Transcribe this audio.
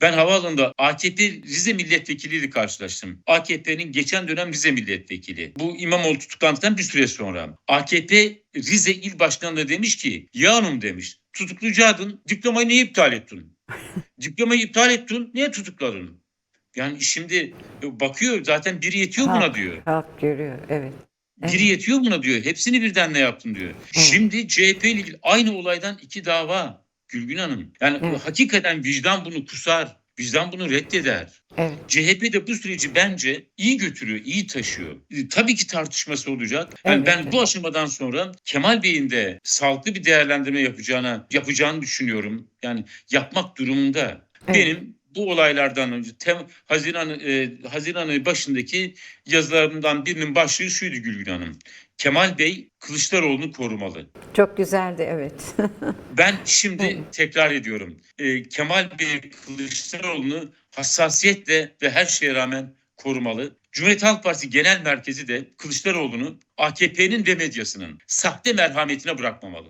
Ben havaalanında AKP Rize milletvekiliyle karşılaştım. AKP'nin geçen dönem Rize milletvekili. Bu İmamoğlu tutuklandıktan bir süre sonra. AKP Rize İl Başkanı da demiş ki ya hanım demiş tutuklayacaktın diplomayı niye iptal ettin? Diplomayı iptal ettin niye tutukladın? Yani şimdi bakıyor zaten biri yetiyor buna diyor. Halk görüyor, evet. Biri Evet. yetiyor buna diyor. Hepsini birden ne yaptın diyor. Şimdi CHP ile ilgili aynı olaydan iki dava Gülgün Hanım. Yani Evet. hakikaten vicdan bunu kusar. Vicdan bunu reddeder. Evet. CHP de bu süreci bence iyi götürüyor, iyi taşıyor. E, Tabii ki tartışması olacak. Yani Evet, ben bu aşamadan sonra Kemal Bey'in de sağlıklı bir değerlendirme yapacağına yapacağını düşünüyorum. Yani yapmak durumunda. Evet. Benim bu olaylardan önce tem, Haziran e, Haziran ayı başındaki yazılarımdan birinin başlığı şuydu Gülgün Hanım. Kemal Bey Kılıçdaroğlu'nu korumalı. Çok güzeldi, evet. Ben şimdi tekrar ediyorum. E, Kemal Bey Kılıçdaroğlu'nu hassasiyetle ve her şeye rağmen korumalı. Cumhuriyet Halk Partisi Genel Merkezi de Kılıçdaroğlu'nu AKP'nin ve medyasının sahte merhametine bırakmamalı.